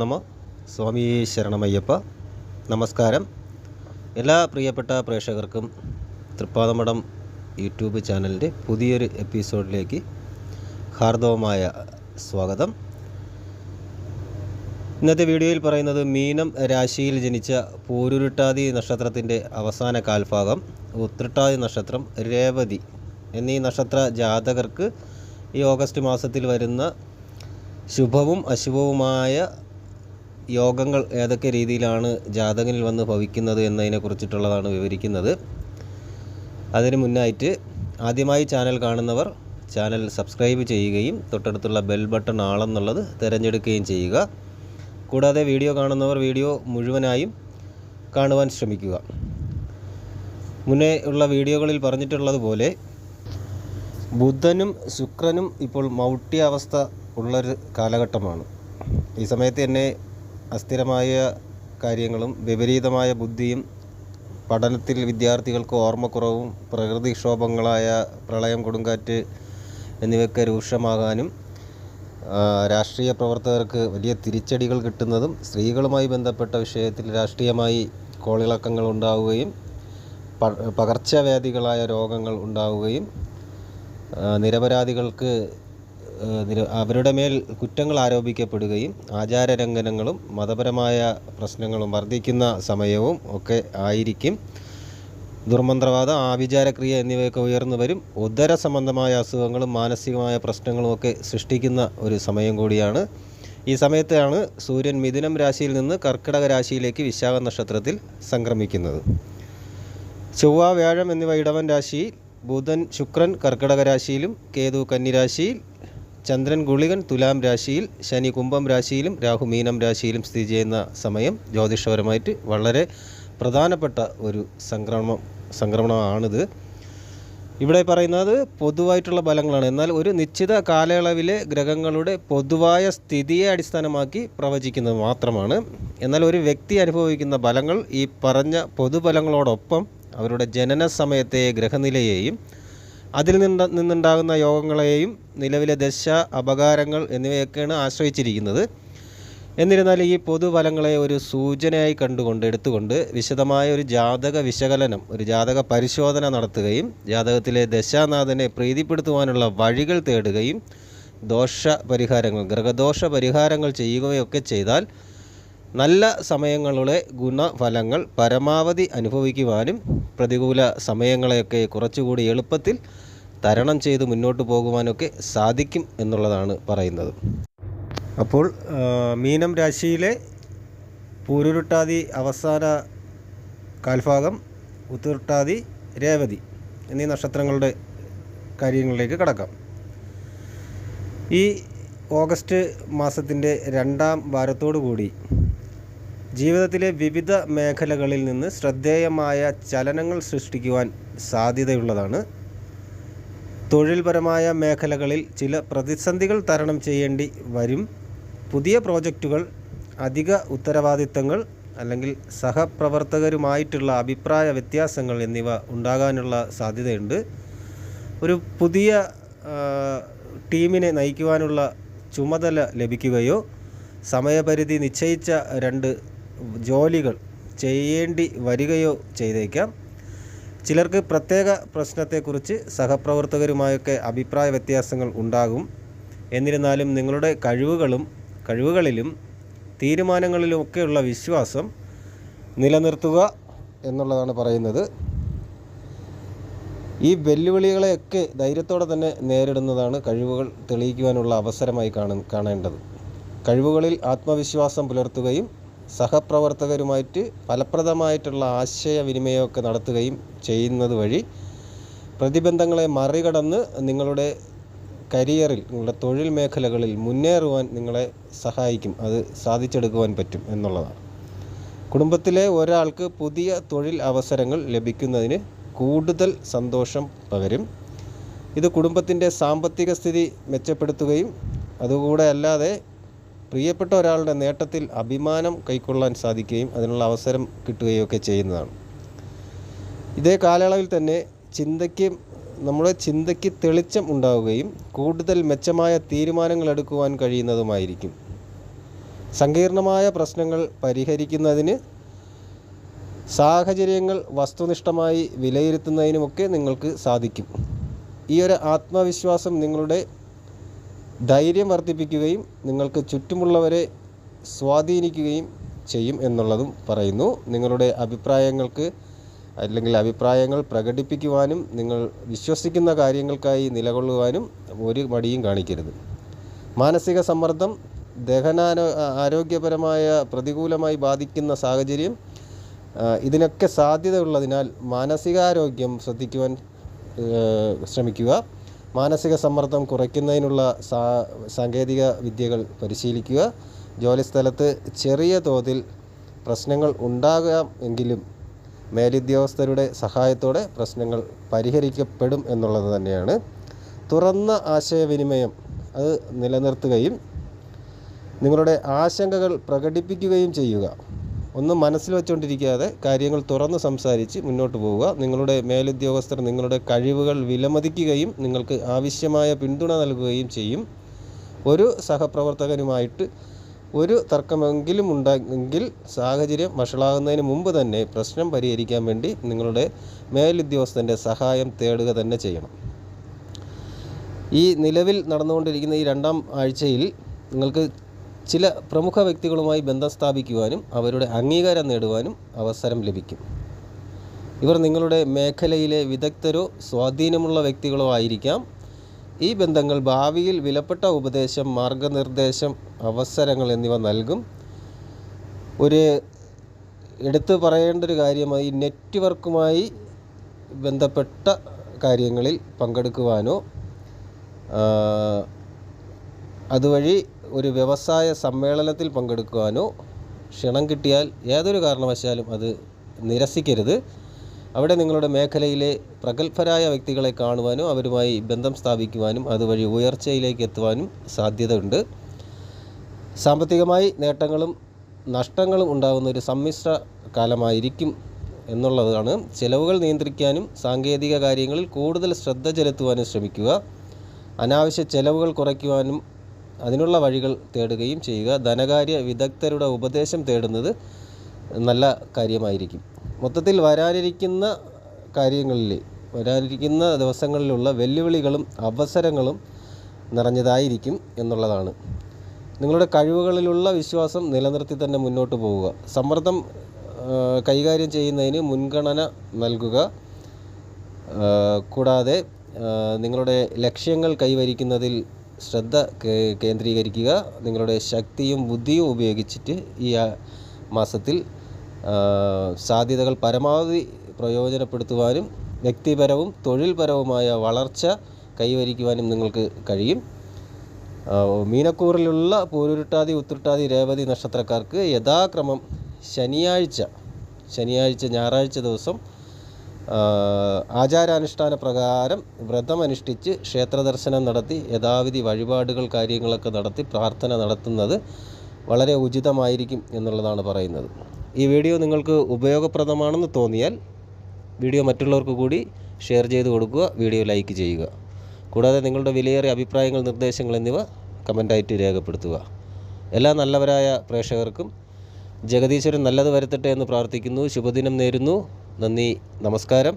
നമ. സ്വാമി ശരണമയ്യപ്പ. നമസ്കാരം. എല്ലാ പ്രിയപ്പെട്ട പ്രേക്ഷകർക്കും തൃപ്പാദമഠം യൂട്യൂബ് ചാനലിന്റെ പുതിയൊരു എപ്പിസോഡിലേക്ക് ഹാർദവമായ സ്വാഗതം. ഇന്നത്തെ വീഡിയോയിൽ പറയുന്നത് മീനം രാശിയിൽ ജനിച്ച പൂരുരുട്ടാതി നക്ഷത്രത്തിന്റെ അവസാന കാൽഭാഗം ഉത്രട്ടാതി നക്ഷത്രം രേവതി എന്നീ നക്ഷത്ര ജാതകർക്ക് ഈ ഓഗസ്റ്റ് മാസത്തിൽ വരുന്ന ശുഭവും അശുഭവുമായ യോഗങ്ങൾ ഏതൊക്കെ രീതിയിലാണ് ജാതകനിൽ വന്ന് ഭവിക്കുന്നത് എന്നതിനെ കുറിച്ചിട്ടുള്ളതാണ് വിവരിക്കുന്നത്. അതിനു മുന്നായിട്ട് ആദ്യമായി ചാനൽ കാണുന്നവർ ചാനൽ സബ്സ്ക്രൈബ് ചെയ്യുകയും തൊട്ടടുത്തുള്ള ബെൽ ബട്ടൺ ആളെന്നുള്ളത് തിരഞ്ഞെടുക്കുകയും ചെയ്യുക. കൂടാതെ വീഡിയോ കാണുന്നവർ വീഡിയോ മുഴുവനായും കാണുവാൻ ശ്രമിക്കുക. മുന്നേ ഉള്ള വീഡിയോകളിൽ പറഞ്ഞിട്ടുള്ളതുപോലെ ബുധനും ശുക്രനും ഇപ്പോൾ മൗഢ്യ അവസ്ഥ ഉള്ളൊരു കാലഘട്ടമാണ്. ഈ സമയത്ത് തന്നെ അസ്ഥിരമായ കാര്യങ്ങളും വിപരീതമായ ബുദ്ധിയും പഠനത്തിൽ വിദ്യാർത്ഥികൾക്ക് ഓർമ്മക്കുറവും പ്രകൃതിക്ഷോഭങ്ങളായ പ്രളയം കൊടുങ്കാറ്റ് എന്നിവയൊക്കെ രൂക്ഷമാകാനും രാഷ്ട്രീയ പ്രവർത്തകർക്ക് വലിയ തിരിച്ചടികൾ കിട്ടുന്നതും സ്ത്രീകളുമായി ബന്ധപ്പെട്ട വിഷയത്തിൽ രാഷ്ട്രീയമായി കോളിളക്കങ്ങൾ ഉണ്ടാവുകയും പകർച്ചവ്യാധികളായ രോഗങ്ങൾ ഉണ്ടാവുകയും നിരപരാധികൾക്ക് അവരുടെ മേൽ കുറ്റങ്ങൾ ആരോപിക്കപ്പെടുകയും ആചാരലംഘനങ്ങളും മതപരമായ പ്രശ്നങ്ങളും വർദ്ധിക്കുന്ന സമയവും ഒക്കെ ആയിരിക്കും. ദുർമന്ത്രവാദം ആവിചാരക്രിയ എന്നിവയൊക്കെ ഉയർന്നു വരും. ഉദര സംബന്ധമായ അസുഖങ്ങളും മാനസികമായ പ്രശ്നങ്ങളും ഒക്കെ സൃഷ്ടിക്കുന്ന ഒരു സമയം കൂടിയാണ്. ഈ സമയത്താണ് സൂര്യൻ മിഥുനം രാശിയിൽ നിന്ന് കർക്കിടക രാശിയിലേക്ക് വിശാഖ നക്ഷത്രത്തിൽ സംക്രമിക്കുന്നത്. ചൊവ്വ വ്യാഴം എന്നിവ ഇടവൻ രാശിയിൽ ബുധൻ ശുക്രൻ കർക്കിടക രാശിയിലും കേതു കന്നിരാശിയിൽ ചന്ദ്രൻ ഗുളികൻ തുലാം രാശിയിൽ ശനി കുംഭം രാശിയിലും രാഹു മീനം രാശിയിലും സ്ഥിതി ചെയ്യുന്ന സമയം ജ്യോതിഷപരമായിട്ട് വളരെ പ്രധാനപ്പെട്ട ഒരു സംക്രമണം സംക്രമണമാണിത്. ഇവിടെ പറയുന്നത് പൊതുവായിട്ടുള്ള ഫലങ്ങളാണ്. എന്നാൽ ഒരു നിശ്ചിത കാലയളവിലെ ഗ്രഹങ്ങളുടെ പൊതുവായ സ്ഥിതിയെ അടിസ്ഥാനമാക്കി പ്രവചിക്കുന്നത് മാത്രമാണ്. എന്നാൽ ഒരു വ്യക്തി അനുഭവിക്കുന്ന ഫലങ്ങൾ ഈ പറഞ്ഞ പൊതുഫലങ്ങളോടൊപ്പം അവരുടെ ജനന സമയത്തെ ഗ്രഹനിലയെയും അതിൽ നിന്ന് നിന്നുണ്ടാകുന്ന യോഗങ്ങളെയും നിലവിലെ ദശ അപകാരങ്ങൾ എന്നിവയൊക്കെയാണ് ആശ്രയിച്ചിരിക്കുന്നത്. എന്നിരുന്നാൽ ഈ പൊതുഫലങ്ങളെ ഒരു സൂചനയായി കണ്ടുകൊണ്ട് എടുത്തുകൊണ്ട് വിശദമായ ഒരു ജാതക വിശകലനം ഒരു ജാതക പരിശോധന നടത്തുകയും ജാതകത്തിലെ ദശാനാഥനെ പ്രീതിപ്പെടുത്തുവാനുള്ള വഴികൾ തേടുകയും ദോഷ പരിഹാരങ്ങൾ ഗ്രഹദോഷ പരിഹാരങ്ങൾ ചെയ്യുകയൊക്കെ ചെയ്താൽ നല്ല സമയങ്ങളുടെ ഗുണഫലങ്ങൾ പരമാവധി അനുഭവിക്കുവാനും പ്രതികൂല സമയങ്ങളെയൊക്കെ കുറച്ചുകൂടി എളുപ്പത്തിൽ തരണം ചെയ്ത് മുന്നോട്ട് പോകുവാനൊക്കെ സാധിക്കും എന്നുള്ളതാണ് പറയുന്നത്. അപ്പോൾ മീനം രാശിയിലെ പൂരുരുട്ടാതി അവസാന കാൽഭാഗം ഉത്തുരുട്ടാതി രേവതി എന്നീ നക്ഷത്രങ്ങളുടെ കാര്യങ്ങളിലേക്ക് കടക്കാം. ഈ ഓഗസ്റ്റ് മാസത്തിന്റെ രണ്ടാം വാരത്തോടു കൂടി ജീവിതത്തിലെ വിവിധ മേഖലകളിൽ നിന്ന് ശ്രദ്ധേയമായ ചലനങ്ങൾ സൃഷ്ടിക്കുവാൻ സാധ്യതയുള്ളതാണ്. തൊഴിൽപരമായ മേഖലകളിൽ ചില പ്രതിസന്ധികൾ തരണം ചെയ്യേണ്ടി വരും. പുതിയ പ്രോജക്റ്റുകൾ അധിക ഉത്തരവാദിത്തങ്ങൾ അല്ലെങ്കിൽ സഹപ്രവർത്തകരുമായിട്ടുള്ള അഭിപ്രായ വ്യത്യാസങ്ങൾ എന്നിവ ഉണ്ടാകാനുള്ള സാധ്യതയുണ്ട്. ഒരു പുതിയ ടീമിനെ നയിക്കുവാനുള്ള ചുമതല ലഭിക്കുകയോ സമയപരിധി നിശ്ചയിച്ച രണ്ട് ജോലികൾ ചെയ്യേണ്ടി വരികയോ ചെയ്തേക്കാം. ചിലർക്ക് പ്രത്യേക പ്രശ്നത്തെക്കുറിച്ച് സഹപ്രവർത്തകരുമായൊക്കെ അഭിപ്രായ വ്യത്യാസങ്ങൾ ഉണ്ടാകും. എന്നിരുന്നാലും നിങ്ങളുടെ കഴിവുകളും കഴിവുകളിലും തീരുമാനങ്ങളിലുമൊക്കെയുള്ള വിശ്വാസം നിലനിർത്തുക എന്നുള്ളതാണ് പറയുന്നത്. ഈ വെല്ലുവിളികളെയൊക്കെ ധൈര്യത്തോടെ തന്നെ നേരിടുന്നതാണ് കഴിവുകൾ തെളിയിക്കുവാനുള്ള അവസരമായി കാണ കാണേണ്ടത്. കഴിവുകളിൽ ആത്മവിശ്വാസം പുലർത്തുകയും സഹപ്രവർത്തകരുമായിട്ട് ഫലപ്രദമായിട്ടുള്ള ആശയവിനിമയമൊക്കെ നടത്തുകയും ചെയ്യുന്നത് വഴി പ്രതിബന്ധങ്ങളെ മറികടന്ന് നിങ്ങളുടെ കരിയറിൽ നിങ്ങളുടെ തൊഴിൽ മേഖലകളിൽ മുന്നേറുവാൻ നിങ്ങളെ സഹായിക്കും. അത് സാധിച്ചെടുക്കുവാൻ പറ്റും എന്നുള്ളതാണ്. കുടുംബത്തിലെ ഒരാൾക്ക് പുതിയ തൊഴിൽ അവസരങ്ങൾ ലഭിക്കുന്നതിന് കൂടുതൽ സന്തോഷം പകരും. ഇത് കുടുംബത്തിന്റെ സാമ്പത്തിക സ്ഥിതി മെച്ചപ്പെടുത്തുകയും അതുകൂടെ അല്ലാതെ പ്രിയപ്പെട്ട ഒരാളുടെ നേട്ടത്തിൽ അഭിമാനം കൈക്കൊള്ളാൻ സാധിക്കുകയും അതിനുള്ള അവസരം കിട്ടുകയൊക്കെ ചെയ്യുന്നതാണ്. ഇതേ കാലയളവിൽ തന്നെ ചിന്തയ്ക്ക് നമ്മുടെ ചിന്തയ്ക്ക് തെളിച്ചം ഉണ്ടാവുകയും കൂടുതൽ മെച്ചമായ തീരുമാനങ്ങൾ എടുക്കുവാൻ കഴിയുന്നതുമായിരിക്കും. സങ്കീർണമായ പ്രശ്നങ്ങൾ പരിഹരിക്കുന്നതിന് സാഹചര്യങ്ങൾ വസ്തുനിഷ്ഠമായി വിലയിരുത്തുന്നതിനുമൊക്കെ നിങ്ങൾക്ക് സാധിക്കും. ഈ ഒരു ആത്മവിശ്വാസം നിങ്ങളുടെ ധൈര്യം വർദ്ധിപ്പിക്കുകയും നിങ്ങൾക്ക് ചുറ്റുമുള്ളവരെ സ്വാധീനിക്കുകയും ചെയ്യും എന്നുള്ളതും പറയുന്നു. നിങ്ങളുടെ അഭിപ്രായങ്ങൾക്ക് അല്ലെങ്കിൽ അഭിപ്രായങ്ങൾ പ്രകടിപ്പിക്കുവാനും നിങ്ങൾ വിശ്വസിക്കുന്ന കാര്യങ്ങൾക്കായി നിലകൊള്ളുവാനും ഒരു മടിയും കാണിക്കരുത്. മാനസിക സമ്മർദ്ദം ദഹനാനോ ആരോഗ്യപരമായ പ്രതികൂലമായി ബാധിക്കുന്ന സാഹചര്യം ഇതിനൊക്കെ സാധ്യതയുള്ളതിനാൽ മാനസികാരോഗ്യം ശ്രദ്ധിക്കുവാൻ ശ്രമിക്കുക. മാനസിക സമ്മർദ്ദം കുറയ്ക്കുന്നതിനുള്ള സാ സാങ്കേതിക വിദ്യകൾ പരിശീലിക്കുക. ജോലിസ്ഥലത്ത് ചെറിയ തോതിൽ പ്രശ്നങ്ങൾ ഉണ്ടാകാം എങ്കിലും മേലുദ്യോഗസ്ഥരുടെ സഹായത്തോടെ പ്രശ്നങ്ങൾ പരിഹരിക്കപ്പെടും എന്നുള്ളത് തന്നെയാണ്. തുറന്ന ആശയവിനിമയം അത് നിലനിർത്തുകയും നിങ്ങളുടെ ആശങ്കകൾ പ്രകടിപ്പിക്കുകയും ചെയ്യുക. ഒന്നും മനസ്സിൽ വെച്ചുകൊണ്ടിരിക്കാതെ കാര്യങ്ങൾ തുറന്ന് സംസാരിച്ച് മുന്നോട്ട് പോവുക. നിങ്ങളുടെ മേലുദ്യോഗസ്ഥർ നിങ്ങളുടെ കഴിവുകൾ വിലമതിക്കുകയും നിങ്ങൾക്ക് ആവശ്യമായ പിന്തുണ നൽകുകയും ചെയ്യും. ഒരു സഹപ്രവർത്തകനുമായിട്ട് ഒരു തർക്കമെങ്കിലും ഉണ്ടെങ്കിൽ സാഹചര്യം വഷളാകുന്നതിന് മുമ്പ് തന്നെ പ്രശ്നം പരിഹരിക്കാൻ വേണ്ടി നിങ്ങളുടെ മേലുദ്യോഗസ്ഥന്റെ സഹായം തേടുക തന്നെ ചെയ്യണം. ഈ നിലവിൽ നടന്നുകൊണ്ടിരിക്കുന്ന ഈ രണ്ടാം ആഴ്ചയിൽ നിങ്ങൾക്ക് ചില പ്രമുഖ വ്യക്തികളുമായി ബന്ധം സ്ഥാപിക്കുവാനും അവരുടെ അംഗീകാരം നേടുവാനും അവസരം ലഭിക്കും. ഇവർ നിങ്ങളുടെ മേഖലയിലെ വിദഗ്ധരോ സ്വാധീനമുള്ള വ്യക്തികളോ ആയിരിക്കാം. ഈ ബന്ധങ്ങൾ ഭാവിയിൽ വിലപ്പെട്ട ഉപദേശം മാർഗനിർദ്ദേശം അവസരങ്ങൾ എന്നിവ നൽകും. ഒരു എടുത്തു പറയേണ്ട ഒരു കാര്യമായി നെറ്റ്വർക്കുമായി ബന്ധപ്പെട്ട കാര്യങ്ങളിൽ പങ്കെടുക്കുവാനോ അതുവഴി ഒരു വ്യവസായ സമ്മേളനത്തിൽ പങ്കെടുക്കുവാനോ ക്ഷണം കിട്ടിയാൽ ഏതൊരു കാരണവശാലും അത് നിരസിക്കരുത്. അവിടെ നിങ്ങളുടെ മേഖലയിലെ പ്രഗത്ഭരായ വ്യക്തികളെ കാണുവാനും അവരുമായി ബന്ധം സ്ഥാപിക്കുവാനും അതുവഴി ഉയർച്ചയിലേക്ക് എത്തുവാനും സാധ്യതയുണ്ട്. സാമ്പത്തികമായി നേട്ടങ്ങളും നഷ്ടങ്ങളും ഉണ്ടാകുന്ന ഒരു സമ്മിശ്ര കാലമായിരിക്കും എന്നുള്ളതാണ്. ചിലവുകൾ നിയന്ത്രിക്കാനും സാങ്കേതിക കാര്യങ്ങളിൽ കൂടുതൽ ശ്രദ്ധ ചെലുത്തുവാനും ശ്രമിക്കുക. അനാവശ്യ ചെലവുകൾ കുറയ്ക്കുവാനും അതിനുള്ള വഴികൾ തേടുകയും ചെയ്യുക. ധനകാര്യ വിദഗ്ധരുടെ ഉപദേശം തേടുന്നത് നല്ല കാര്യമായിരിക്കും. മൊത്തത്തിൽ വരാനിരിക്കുന്ന കാര്യങ്ങളിൽ വരാനിരിക്കുന്ന ദിവസങ്ങളിലുള്ള വെല്ലുവിളികളും അവസരങ്ങളും നിറഞ്ഞതായിരിക്കും എന്നുള്ളതാണ്. നിങ്ങളുടെ കഴിവുകളിലുള്ള വിശ്വാസം നിലനിർത്തി തന്നെ മുന്നോട്ട് പോവുക. സമ്മർദ്ദം കൈകാര്യം ചെയ്യുന്നതിന് മുൻഗണന നൽകുക. കൂടാതെ നിങ്ങളുടെ ലക്ഷ്യങ്ങൾ കൈവരിക്കുന്നതിൽ ശ്രദ്ധ കേന്ദ്രീകരിക്കുക. നിങ്ങളുടെ ശക്തിയും ബുദ്ധിയും ഉപയോഗിച്ചിട്ട് ഈ മാസത്തിൽ സാധ്യതകൾ പരമാവധി പ്രയോജനപ്പെടുത്തുവാനും വ്യക്തിപരവും തൊഴിൽപരവുമായ വളർച്ച കൈവരിക്കുവാനും നിങ്ങൾക്ക് കഴിയും. മീനക്കൂറിലുള്ള പൂരുരുട്ടാതി ഉത്രട്ടാതി രേവതി നക്ഷത്രക്കാർക്ക് യഥാക്രമം ശനിയാഴ്ച ശനിയാഴ്ച ഞായറാഴ്ച ദിവസം ആചാരാനുഷ്ഠാന പ്രകാരം വ്രതമനുഷ്ഠിച്ച് ക്ഷേത്രദർശനം നടത്തി യഥാവിധി വഴിപാടുകൾ കാര്യങ്ങളൊക്കെ നടത്തി പ്രാർത്ഥന നടത്തുന്നത് വളരെ ഉചിതമായിരിക്കും എന്നുള്ളതാണ് പറയുന്നത്. ഈ വീഡിയോ നിങ്ങൾക്ക് ഉപയോഗപ്രദമാണെന്ന് തോന്നിയാൽ വീഡിയോ മറ്റുള്ളവർക്ക് കൂടി ഷെയർ ചെയ്ത് കൊടുക്കുക വീഡിയോ ലൈക്ക് ചെയ്യുക. കൂടാതെ നിങ്ങളുടെ വിലയേറിയ അഭിപ്രായങ്ങൾ നിർദ്ദേശങ്ങൾ എന്നിവ കമന്റായിട്ട് രേഖപ്പെടുത്തുക. എല്ലാ നല്ലവരായ പ്രേക്ഷകർക്കും ജഗദീശ്വരൻ നല്ലത് വരുത്തട്ടെ എന്ന് പ്രാർത്ഥിക്കുന്നു ശുഭദിനം നേരുന്നു. നന്ദി നമസ്കാരം.